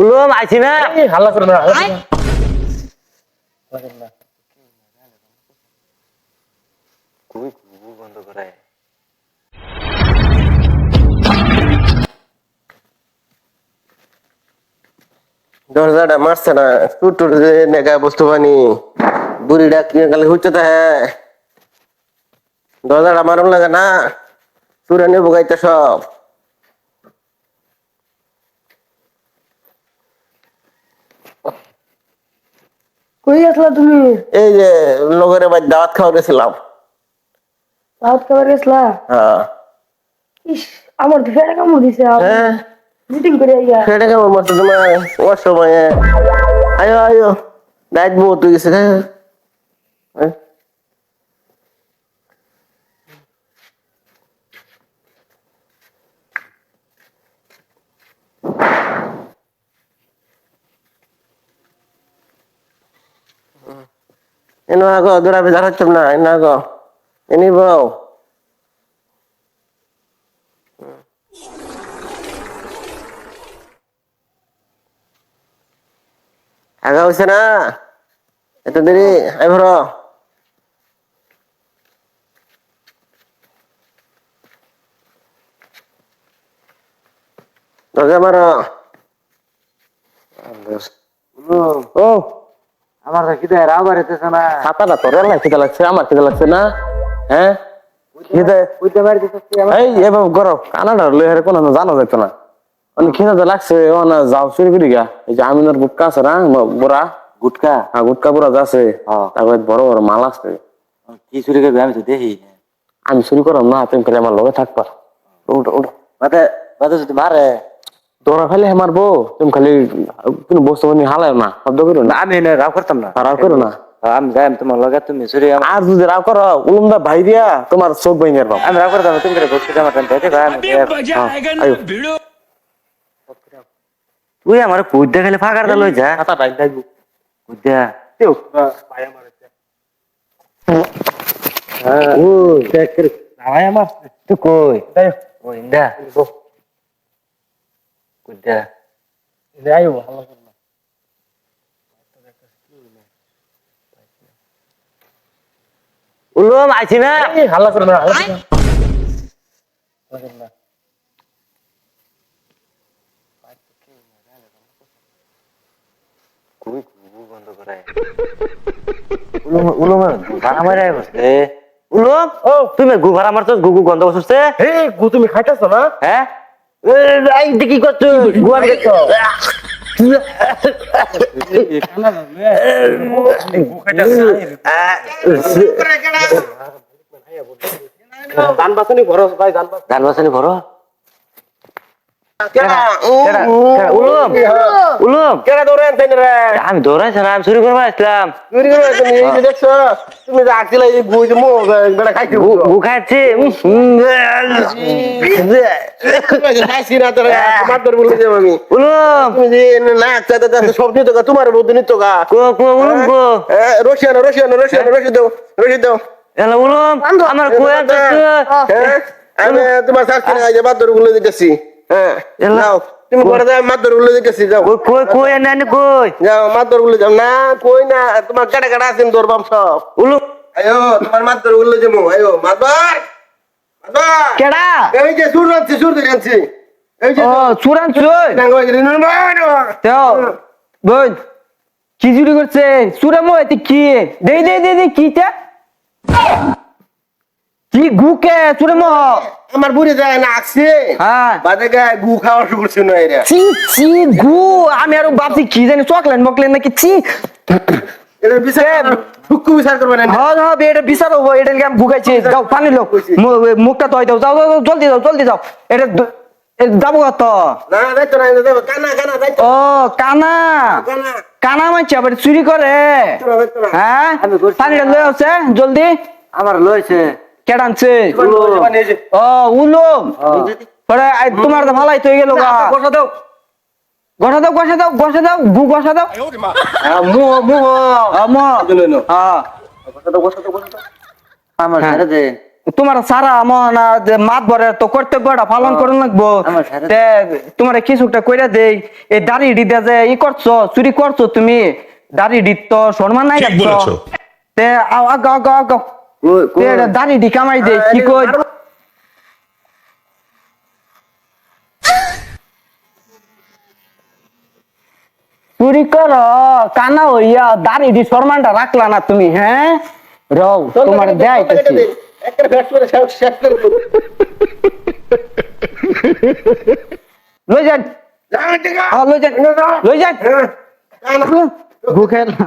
উলুম আইছি না। হাল্লা করো না বন্ধ করে দরজাটা মারছে না টুটুর যে নেগা বস্তু বানি বুড়িটা কিনে গেলে হচ্ছে তা হ্যাঁ দরজাটা মারুন লাগে না চুরানি বুগাইতে সব। কই আসলা তুমি? এই যে লোকের বাড়ি দাওয়াত খাওয়া গেছিলাম। দাওয়াত খাওয়া গেছিলা? হ্যাঁ। ইস আমার তো ফেরা কামড় দিছে হ্যাঁ। মিটিং করে আইয়া। ফেরা কেমন মতো তোমার সময়। আয়ো আয়ো। নাইট বহুত হয়ে গেছে হ্যাঁ। হ্যাঁ এনো আগো দূরা বেজার হচ্ছে না এনো আগো এনি বউ আগা হয়েছে না এত দেরি আই ভর দরজা মারো ও আমার তো খিদে রাও বাড়িতেছে না? ছাতাটা তোর না খিদে লাগছে আমার খিদে লাগছে না? হ্যাঁ খিদে বুঝতে পারতেছি এই এবার গরম কানাডা লই কোনো জানা যেত না? অনেক খিদে তো লাগছে ও না যাও চুরি করি গা। এই যে আমিনের গুটকা আছে না বুড়া গুটকা? হ্যাঁ গুটকা বুড়া হ্যাঁ। তারপরে বড় বড় মাল আছে। কি চুরি করবে আমি তো দেখি আমি চুরি করাম না তুমি খালি আমার লগে থাকবা। ওটা ওটা মাতে যদি মারে তোরা খালি হে মারবো তুমি খালি কোনো বস্তু বানি হালায় না শব্দ করো না। আমি এনে রাও করতাম না। রাও করো না। আমি যাই তোমার লগে তুমি চুরি আর যদি রাও করো উলুমদা ভাই দিয়া তোমার চোখ বাইনের বাবা আমি রাও করতাম তুমি করে বসে আমার টাইম ভাই আমি তুই আমার কুদ্দা খালি ফাঁকার দা লই যা। ছাতা ডাইল ডাইবো কুদ্দা তেও পায়া মারছে ও দেখ ভাই আমার তুই কই? দাই ও ইন্দা কুদ্দা আয়ো হাল্লা করো না উলুম আইছি না এই হাল্লা করো না হাল্লা করো না হাল্লা করো না খুবই খুবই বন্ধ করে উলুম উলুম ভাড়া মারে বসে উলুম ও তুমি গু ভাড়া মারছো গুগু গন্ধ বসছে এই গু তুমি খাইতেছ না হ্যাঁ করছ? দেখছ ধান বাসনি ঘর ভাই ধান বাস ধান বাসানি ভরো কেডা কেডা? কেডা? উলুম উলুম কেডা দৌড়ে আনতেন রে আমি দৌড়াইছি না চুরি করব আসলাম। চুরি দেখছ তুমি যে খাইছি না তোরা তোমার বলে যাব আমি। না সব নিত তোমার বৌদ্ধ নিত গা। উলুম আমার তোমার শাস্তি না যে বাদরগুলো দিতেছি। হ্যাঁ এলা- তুমি ঘরে যাও মাদরগুলো দিতেছি যাও। কই কই এনে কই? যাও মাদরগুলো যাও। না কই না তোমার কাটা কাটা আছেন তোর বাম সব। উলুম আয়ো তোমার মাদরগুলো যাব আয়ো মাদর মাদর। কেডা? এই যে সুর আনছি সুর ধরে আনছি। এই যে গিরি নুন বানো কি চুরি করছে? চুরা মো এতে কি? দেই দেই দেই দেই কিটা কি গুকে চুরে মো আমার বুড়ি যায় না আসছে। হ্যাঁ। বাদে গায়ে গু খাওয়া শুরু করছে না এরা চি চি গু। আমি আরও ভাবছি কি জানি চকলেট মকলেট নাকি চি। এটা বিচার বিচার করবে না হ্যাঁ হ্যাঁ এটা বিচার হব এটা আমি যাও পানি লো মু- মুখটা ধোয় দাও। যাও যাও জলদি যাও জলদি যাও। এটা যাব কত? না দায়িত্ব কানা কানা দায়িত্ব ও কানা? কানা। মানছে আবার চুরি করে? হ্যাঁ? পানিটা লয়ে আছে জলদি। আমার লইছে কেডা আনছে? ও উলম। তোমার তো ভালাই তো গেল দাও। দাও দাও গু দাও। আমার সারা দে। তোমার সারা যে মাত বরে তো কর্তব্যটা পালন করে লাগবো। তোমার কিছুটা কইরা দে এই দাড়ি ডিতে যে ই করছ চুরি করছ তুমি দাড়ি ডিত সম্মান নাই রাখছো তে আগা আগা আগা দানিটি কামাই দে কি কই চুরি কর কানা হইয়া দানিটি সম্মানটা রাখলা না তুমি হ্যাঁ রও তোমার দেয় লই যান লই যান লই যান ভুখের না